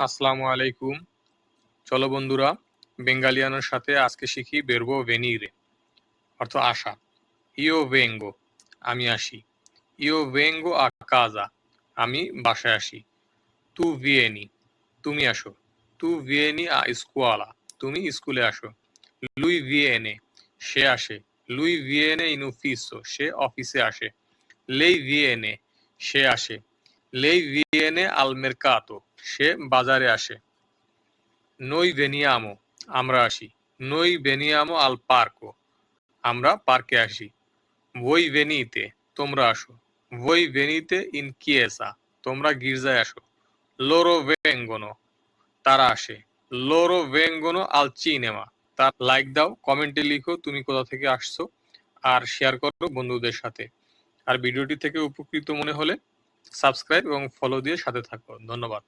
আসসালামু আলাইকুম। চলো বন্ধুরা, বেঙ্গালিয়ানোর সাথে আজকে শিখি বেরবো ভেনিরে। অর্থ আশা। ইও ভেঙ্গো, আমি আসি। ইও ভেঙ্গো আ কাজা, আমি বাসায় আসি। তু ভিয়েনি, তুমি আসো। তু ভিয়েনি আ স্কুয়ালা, তুমি স্কুলে আসো। লুই ভিয়েনে, সে আসে। লুই ভিয়েনে ইন ufficio সে অফিসে আসে। লেই ভিয়েনে, সে আসে। লেই ভিয়েনে আল মেরকাতো। সে বাজারে আসে। নই ভেনিয়ামো আমরা আসি। নই ভেনিয়ামো আল পার্কো, আমরা পার্কে আসি। বই ভেনিতে তোমরা আসো। বই ভেনিতে ইন কিয়েসা, তোমরা গির্জায় আসো। লোরো ভেঙ্গনো তারা আসে। লোরো ভেঙ্গনো আল চিনেমা তার লাইক দাও, কমেন্টে লিখো তুমি কোথা থেকে আসছো, আর শেয়ার করো বন্ধুদের সাথে। আর ভিডিওটি থেকে উপকৃত মনে হলে সাবস্ক্রাইব এবং ফলো দিয়ে সাথে থাকো ধন্যবাদ।